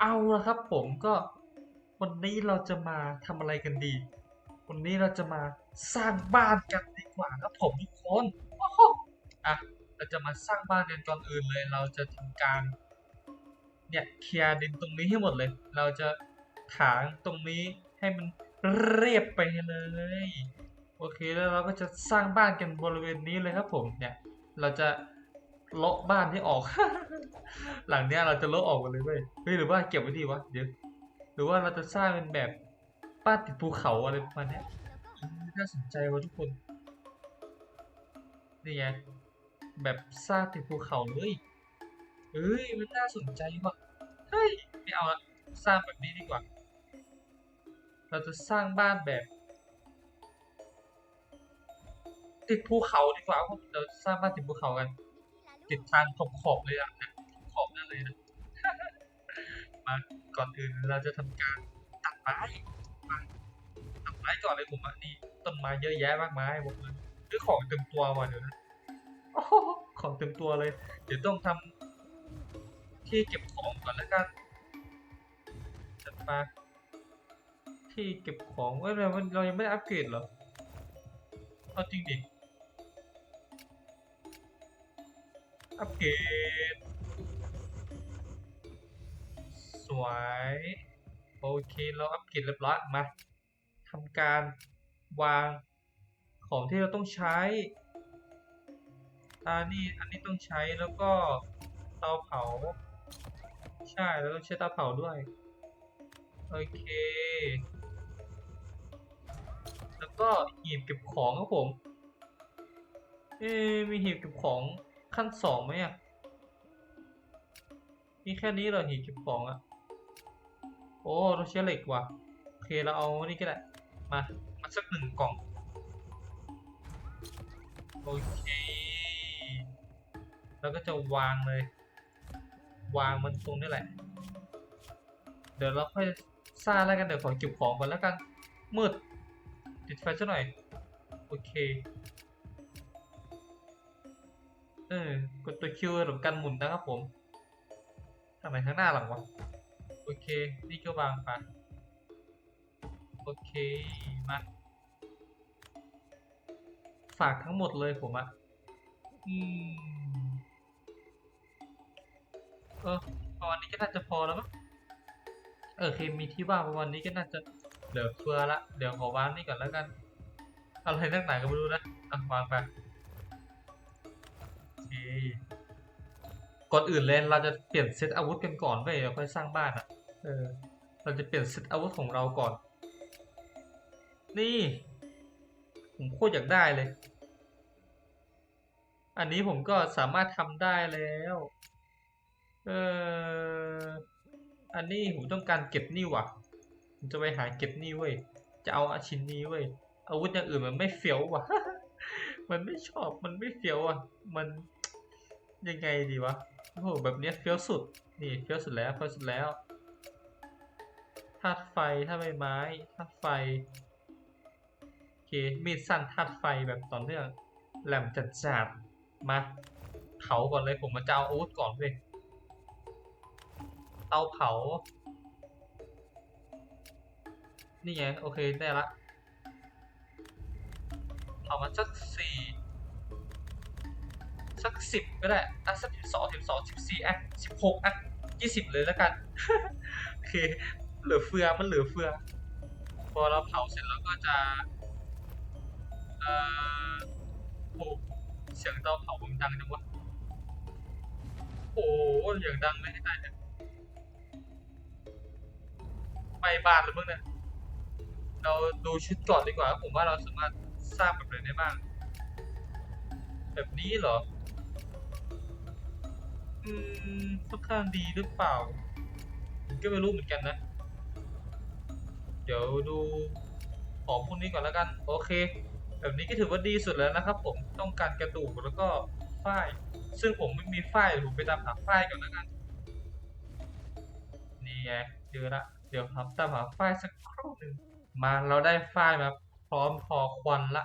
เอาละครับผมก็วันนี้เราจะมาทำอะไรกันดี วันนี้เราจะมาสร้างบ้านกันดีกว่าครับผมทุกคนโอ้โหอะเราจะมาสร้างบ้านกันก่อนอื่นเลย เราจะทำการเนี่ยเคลียร์ดินตรงนี้ให้หมดเลย เราจะถางตรงนี้ให้มันเรียบไปเลย โอเคแล้วเราก็จะสร้างบ้านกันบริเวณนี้เลยครับผมเนี่ย เราจะ เลาะบ้านที่ออก หลังเนี้ยเราจะเลาะออกหมดเลยเว้ยเฮ้ยหรือว่าเก็บไว้ดีวะเดี๋ยวหรือว่าเราจะสร้างเป็นแบบบ้านติดภูเขาอะไรประมาณนี้น่าสนใจว่ะทุกคนนี่ไงแบบสร้างติดภูเขาเลยเฮ้ยมันน่าสนใจว่ะเฮ้ยไม่เอาละสร้างแบบนี้ดีกว่า เราจะสร้างบ้านแบบ ติดภูเขาดีกว่าครับเราสร้างบ้านติดภูเขากัน ติดทางขอบขอบๆเลยอะนะขอบนั่นเลยนะมาก่อนอื่นเราจะทำการตัดไม้มาตัดไม้ก่อนเลยผมอะนี่ต้นไม้เยอะแยะมากมายหมดเลยคือของเต็มตัวว่ะเดี๋ยวนะโอ้โหของเต็มตัวเลย เดี๋ยวต้องทำที่เก็บของก่อนแล้วกันจัดมาที่เก็บของเว้ยเราเรายังไม่ได้อัปเกรดเหรอเอาจริงดิ อัปเกรดสวย โอเคเราอัปเกรดเรียบร้อยมาทำการวางของที่เราต้องใช้อันนี้อันนี้ต้องใช้แล้วก็เตาเผา ใช่เราต้องใช้เตาเผาด้วย โอเค แล้วก็หีบเก็บของครับผม เอ๊มีหีบเก็บของ ขั้นสองไหมอะมีแค่นี้เหรอหีบเก็บของอะ โอ้เราใช้เหล็กว่ะ โอเคเราเอานี่ก็ได้ มา มาสักหนึ่งกล่อง โอเคแล้วก็จะวางเลย วางมันตรงนี้แหละ เดี๋ยวเราค่อยสร้างแล้วกันเดี๋ยวขอเก็บของก่อนแล้วกันมืดติดไฟซะหน่อย โอเค เออ กดตัวคิวหรือกันหมุนนะครับผมทางไหนข้างหน้าหลังวะ โอเค นี่ก็วางไปโอเค มา ฝากทั้งหมดเลยผมอะอืมเออประมาณนี้ก็น่าจะพอแล้วมั้งเออโอเคมีที่ว่างประมาณนี้ก็น่าจะเหลือเฟือละ เดี๋ยวขอวางนี่ก่อนแล้วกัน อะไรนักหนาก็ไม่รู้นะอะวางไป เค ก่อนอื่นเลยเราจะเปลี่ยนเซตอาวุธกันก่อนเว้ยเราค่อยสร้างบ้านอะ เออ เราจะเปลี่ยนเซตอาวุธของเราก่อน นี่ ผมโคตรอยากได้เลย อันนี้ผมก็สามารถทำได้แล้ว เออ อันนี้ผมต้องการเก็บนี่ว่ะผมจะไปหาเก็บนี่เว้ย จะเอาอาชิ้นนี้เว้ย อาวุธอย่างอื่นมันไม่เฟี้ยวว่ะมันไม่ชอบ มันไม่เฟี้ยวอะ มัน ยังไงดีวะโอ้โหแบบเนี้ยเฟี้ยวสุด นี่เฟี้ยวสุดแล้วเฟี้ยวสุดแล้วธาตุไฟธาตุใบไม้ธาตุไฟโอเคมีดสั้นธาตุไฟแบบต่อเนื่อง แหลมจัดจัดๆมาเผาก่อนเลยผมมาจะเอาอาวุธก่อนเว้ยเตาเผา นี่ไงโอเคได้ละเผามาสักสี่ สักสิบก็ได้อะสักสิบสองสิบสองสิบสี่อะสิบหกอะยี่สิบเลยแล้วกันโอเคเหลือเฟือมันเหลือเฟือ พอเราเผาเสร็จแล้วก็จะเอ่อโอ้เสียงเตาเผามันดังจังวะโอ้โหเสียงดังไม่ได้เนี่ยไปบ้านหรือมึงเนี่ยเราดูชุดก่อนดีกว่า ผมว่าเราสามารถสร้างแบบไหนได้บ้าง แบบนี้เหรอ ค่อนข้างดีหรือเปล่า ก็ไม่รู้เหมือนกันนะ เดี๋ยวดูของพวกนี้ก่อนแล้วกัน โอเค แบบนี้ก็ถือว่าดีสุดแล้วนะครับผมต้องการกระดูกแล้วก็ฝ้าย ซึ่งผมไม่มีฝ้ายผมไปตามหาฝ้ายก่อนแล้วกัน นี่ไงเจอละ เดี๋ยวครับตามหาฝ้ายสักครู่หนึ่งมาเราได้ฝ้ายมาพร้อมพอควันละ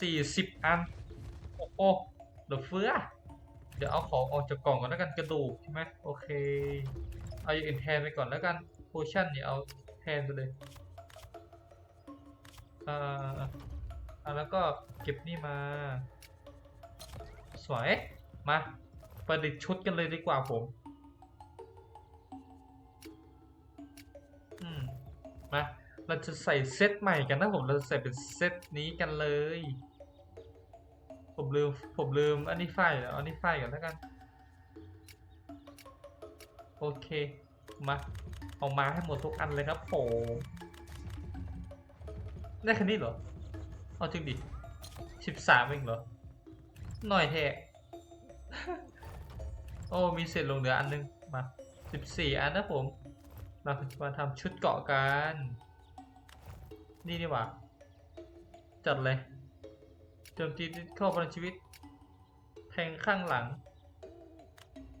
สี่สิบอัน โอ้โหเหลือเฟือ ดี๋ยวเอาของออกจากกล่องก่อนแล้วกันกระดูกใช่ไหมโอเค เอาอย่างอื่นแทนไปก่อนแล้วกันโพชั่นเนี่ยเอาแทนไปเลยอ่าอ่าแล้วก็เก็บนี่มา สวย มาประดิษฐ์ชุดกันเลยดีกว่าผมอืมมาเราจะใส่เซตใหม่กันนะผม เราจะใส่เป็นเซตนี้กันเลย ผมลืม ผมลืมอันนี้ไฟล์เหรออันนี้ไฟก่อนแล้วกัน โอเค มาเอามาให้หมดทุกอันเลยครับผมได้แค่นี้เหรอ เอาจริงดิสิบสามเองเหรอ หน่อยแท้โอ้ มีเศษลงเหลืออันนึง มาสิบสี่อันนะผม เราจะมาทำชุดเกาะกัน นี่นี่หว่า จัดเลย โจมตีเข้าพลังชีวิต แทงข้างหลัง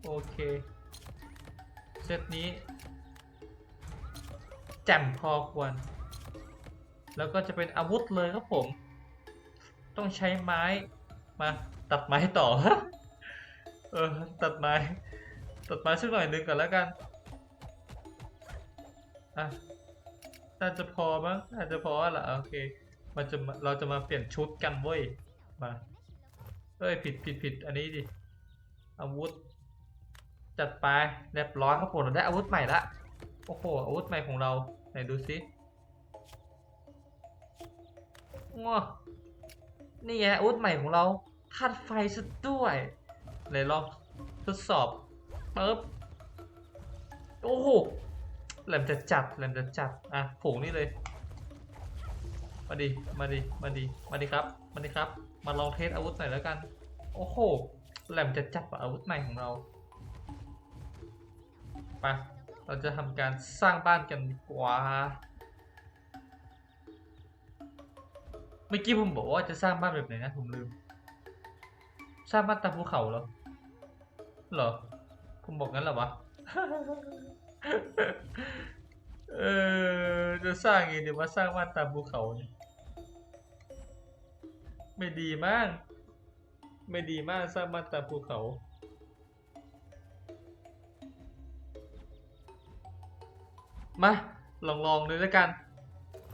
โอเค เซตนี้แจ่มพอควร แล้วก็จะเป็นอาวุธเลยครับผม ต้องใช้ไม้ มาตัดไม้ต่อ เออ ตัดไม้ ตัดไม้สักหน่อยหนึงก่อนแล้วกัน อะ น่าจะพอมั้ง น่าจะพอละโอเค มันจะมาเราจะมาเปลี่ยนชุดกันเว้ย มาเอ้ยผิดผิดผิดอันนี้ดิ อาวุธ จัดไปเรียบร้อยครับผมเราได้อาวุธใหม่ละ โอ้โห อาวุธใหม่ของเรา ไหนดูสิง้อนี่ไงอาวุธใหม่ของเราธาตุไฟซะด้วยไหนลองทดสอบปึ๊บโอ้โหแหลมจะจัดแหลมจะจัดอะผงนี่เลย มาดิ มาดิ มาดิ มาดิครับ มาดิครับ มาลองเทสอาวุธหน่อยแล้วกัน โอ้โห แหลมจะจัดกับอาวุธใหม่ของเราไปเราจะทำการสร้างบ้านกันดีกว่า เมื่อกี้ผมบอกว่าจะสร้างบ้านแบบไหนนะผมลืม สร้างบ้านตามภูเขาเหรอ เหรอ ผมบอกงั้นเหรอวะ เออจะสร้างไงเดี๋ยวมาสร้างบ้านตามภูเขาเนี่ย ไม่ดีมาก ไม่ดีมากสร้างบ้านตามภูเขา มา ลองลองเลยแล้วกัน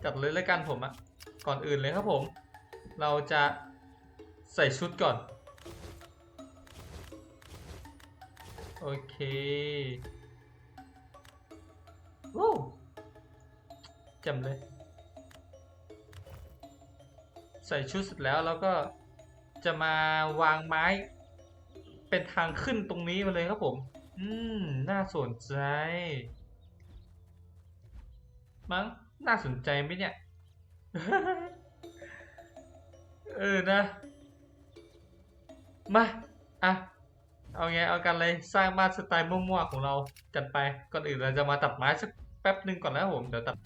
จัดเลยแล้วกันผมอะก่อนอื่นเลยครับผม เราจะใส่ชุดก่อน โอเคว้าวจำเลย ใส่ชุดเสร็จแล้วเราก็จะมาวางไม้ เป็นทางขึ้นตรงนี้มาเลยครับผม อืม น่าสนใจ มั้ง น่าสนใจไหมเนี่ย เออนะ มา อะ เอาไง เอากันเลย สร้างบ้านสไตล์มั่วๆของเรากันไป ก่อนอื่นเราจะมาตัดไม้สักแป๊บหนึ่งก่อนนะผม เดี๋ยวตัด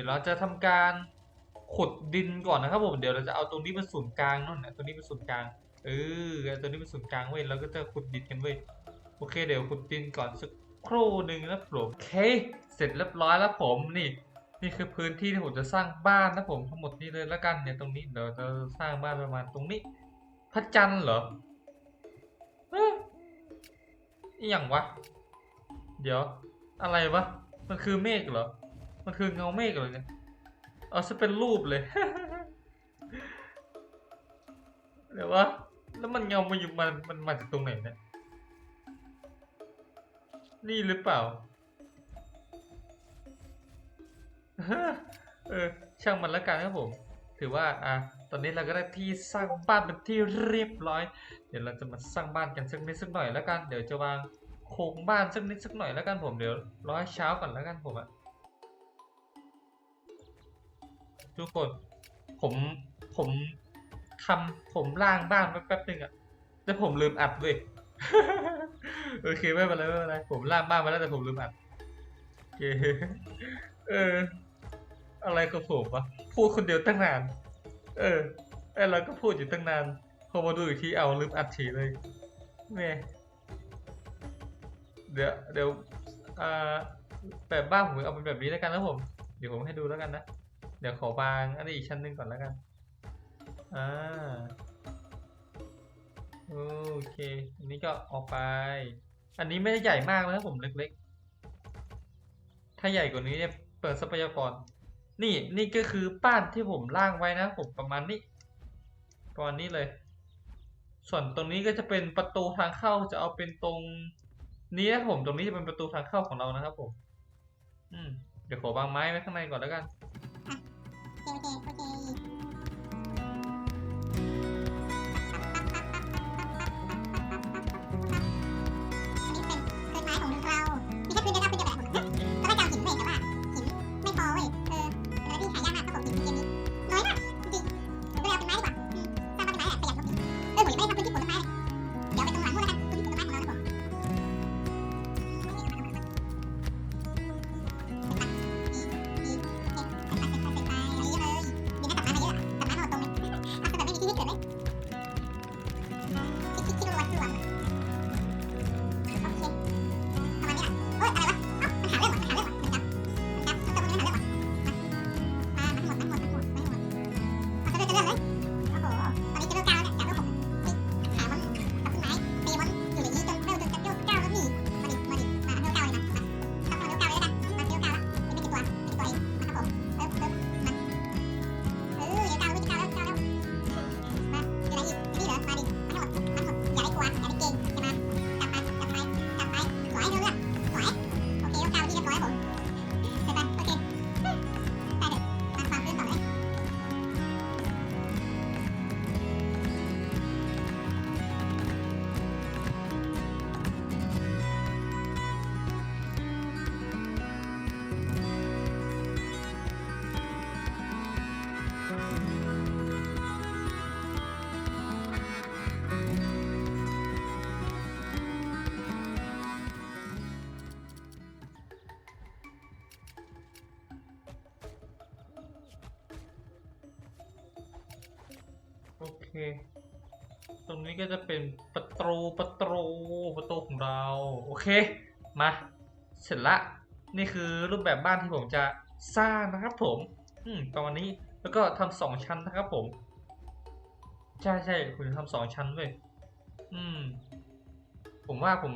ดี๋ยวเราจะทำการขุดดินก่อนนะครับผมเดี๋ยวเราจะเอาตรงนี้เป็นศูนย์กลางนู่นนะตรงนี้เป็นศูนย์กลางเออตรงนี้เป็นศูนย์กลางเว้ยเราก็จะขุดดินกันเว้ยโอเคเดี๋ยวขุดดินก่อนสักครู่หนึ่งนะผมโอเค เสร็จเรียบร้อยแล้วผมนี่ นี่คือพื้นที่ที่ผมจะสร้างบ้านนะผมทั้งหมดนี้เลยแล้วกันเนี่ยตรงนี้เดี๋ยวจะสร้างบ้านประมาณตรงนี้พระจันทร์เหรอเอ๊ะอย่างวะ เดี๋ยว อะไรวะ มันคือเมฆเหรอ มันคือเงาเมฆเหรอเนี่ยเอาซะเป็นรูปเลย เดี๋ยววะแล้วมันเงามาอยู่มันมันมาจากตรงไหนเนี่ย นี่หรือเปล่า เออ ช่างมันล้วกันครับผม ถือว่า อะ ตอนนี้เราก็ได้ที่สร้างบ้านเป็นที่เรียบร้อย เดี๋ยวเราจะมาสร้างบ้านกันสักนิดสักหน่อยแล้วกัน เดี๋ยวจะวางโครงบ้านสักนิดสักหน่อยแล้วกันผม เดี๋ยวร้อให้เช้าก่อนแล้วกันผมอะ ทุกคน ผมผมทำผมร่างบ้านแป๊บนึงอะแต่ผมลืมอัดเว้ยโอเคไม่เป็นไรไม่เป็นไรผมร่างบ้านมาแล้วแต่ผมลืมอัดโอเคเออ อะไรกับผมวะพูดคนเดียวตั้งนาน เออไอเราก็พูดอยู่ตั้งนานพอมาดูอีกทีเอาลืมอัดฉีเลยแม่เดี๋ยวเดี๋ยวอ่าแบบบ้านผมเอาเป็นแบบนี้แล้วกันนะผม เดี๋ยวผมให้ดูแล้วกันนะ เดี๋ยวขอบางอันนี้อีกชั้นหนึ่งก่อนแล้วกัน อ่า โอเค อันนี้ก็ออกไป อันนี้ไม่ได้ใหญ่มากนะครับผมเล็กๆ ถ้าใหญ่กว่านี้เนี่ยเปิดทรัพยากร นี่นี่ก็คือบ้านที่ผมร่างไว้นะผมประมาณนี้ประมาณนี้เลย ส่วนตรงนี้ก็จะเป็นประตูทางเข้าจะเอาเป็นตรงนี้นะผมตรงนี้จะเป็นประตูทางเข้าของเรานะครับผม อืมเดี๋ยวขอวางไม้ไว้ข้างในก่อนแล้วกัน โอเคโนี้ก็จะเป็นประตูประตูประตูของเรา โอเค มาเสร็จละ นี่คือรูปแบบบ้านที่ผมจะสร้างนะครับผม อืมประมาณนี้แล้วก็ทำสองชั้นนะครับผม ใช่ใช่คุณทำสองชั้นเว้ยอืม ผมว่าผม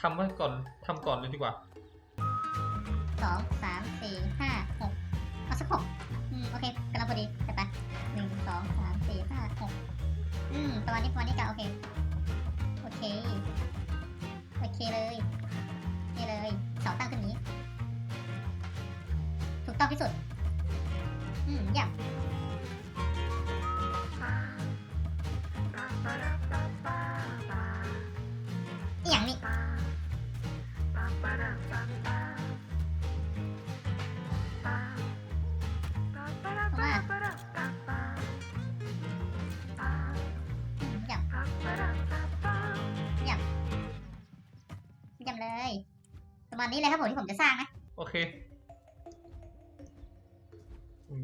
ทำไว้ก่อนทำก่อนเลยดีกว่าสองสามสี่ห้าหกเอาสักหกอืมโอเคกำลังพอดีไปไปหนึ่งสองสามสี่ห้าหก อืมประมาณนี้ประมาณนี้กันโอเค โอเค โอเคเลย นี่เลยเสาตั้งขึ้นนี้ ถูกต้องที่สุด อืมเยี่ยม ประมาณนี้เลยครับผมที่ผมจะสร้างนะ โอเค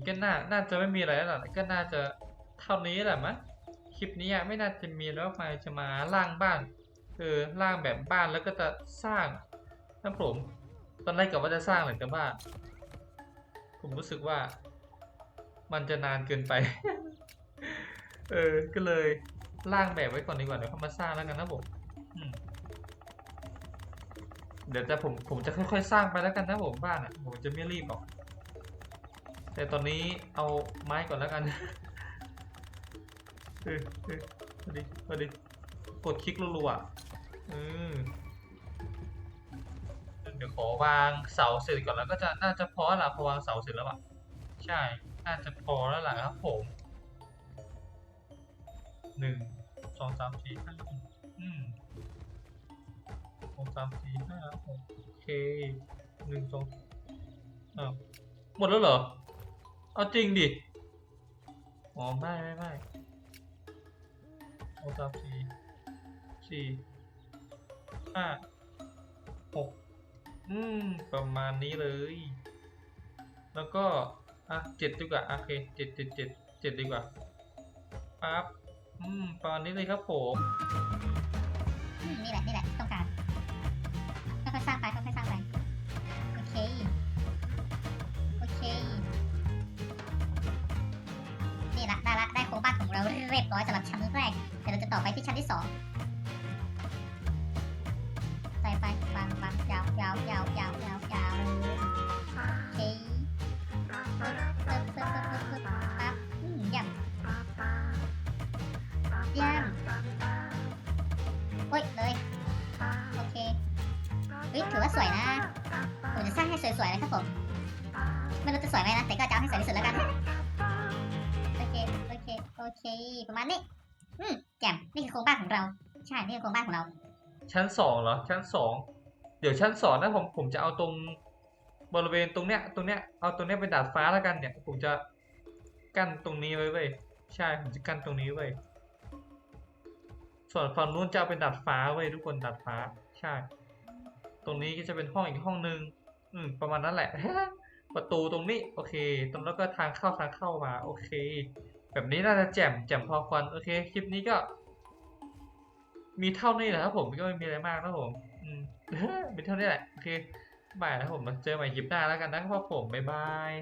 ก็น่า น่าจะไม่มีอะไรแล้วล่ะก็น่าจะเท่านี้แหละมั้ง คลิปนี้ไม่น่าจะมีแล้วมาจะมาล่างบ้าน เออล่างแบบบ้านแล้วก็จะสร้างนะผม ตอนแรกกับว่าจะสร้างหลังแต่ว่า ผมรู้สึกว่า มันจะนานเกินไป เออ ก็เลยล่างแบบไว้ก่อนดีกว่าเดี๋ยวเข้ามาสร้างแล้วกันนะผมอืม เดี๋ยวจะผมผมจะค่อยๆ สร้างไปแล้วกันนะผมบ้านอะผมจะไม่รีบหรอก แต่ตอนนี้เอาไม้ก่อนแล้วกันเออเออพอดีพอดีกดคลิกรัวๆอะอืมเดี๋ยวขอวางเสาเสร็จก่อนแล้วก็จะน่าจะพอละพอวางเสาเสร็จแล้วอะใช่ น่าจะพอแล้วล่ะครับผมหนึ่งสองสามสี่ห้าหกอืม องสามสี่ห้าหกเคหนึ่งสองอ้าวหมดแล้วเหรอ เอาจริงดิ อ๋อไม่ไม่ไม่สองสามสี่สี่ห้าหกอืม ประมาณนี้เลย แล้วก็ อะเจ็ดดีกว่า โอเคเจ็ดเจ็ดเจ็ดเจ็ดดีกว่าปั๊บอืม ประมาณนี้เลยครับผมอืมนี่แหละ นี่แหละ เรียบร้อยสำหรับชั้นแรกเดี๋ยวเราจะต่อไปที่ชั้นที่สองไปไปวางวางยาวยาวยาวยาวยาวยาวโอเคปึ๊บปึ๊บปึ๊บปึ๊บปึ๊บปั๊บอืมเยี่ยมเยี่ยมโอ้ยเลยโอเคเฮ้ยถือว่าสวยนะผมจะสร้างให้สวยๆเลยครับผมไม่รู้จะสวยไหมนะแต่ก็จะเอาให้สวยที่สุดแล้วกัน โอเค ประมาณนี้ อืมแจ่มนี่คือโครงบ้านของเรา ใช่ นี่คือโครงบ้านของเรา ชั้นสองเหรอ ชั้นสอง เดี๋ยวชั้นสองนะผม ผมจะเอาตรงบริเวณตรงเนี้ย ตรงเนี้ย เอาตรงเนี้ยเป็นดาดฟ้าแล้วกันเนี่ย ผมจะกั้นตรงนี้ไว้เว้ย ใช่ ผมจะกั้นตรงนี้ไว้ส่วนฝั่งนู้นจะเเป็นดาดฟ้าเว้ยทุกคนดาดฟ้า ใช่ ตรงนี้ก็จะเป็นห้องอีกห้องนึง อืม ประมาณนั้นแหละ ประตูตรงนี้ โอเค ตรงแล้วก็ทางเข้าทางเข้ามา โอเค แบบนี้น่าจะแจ่มแจ่มพอควรโอเค คลิปนี้ก็ มีเท่านี้แหละครับผมก็ไม่มีอะไรมากนะผม อืมมีเท่านี้แหละโอเคบายนะครับผมมาเจอใหม่คลิปหน้าแล้วกันนะครับผมบ๊ายบาย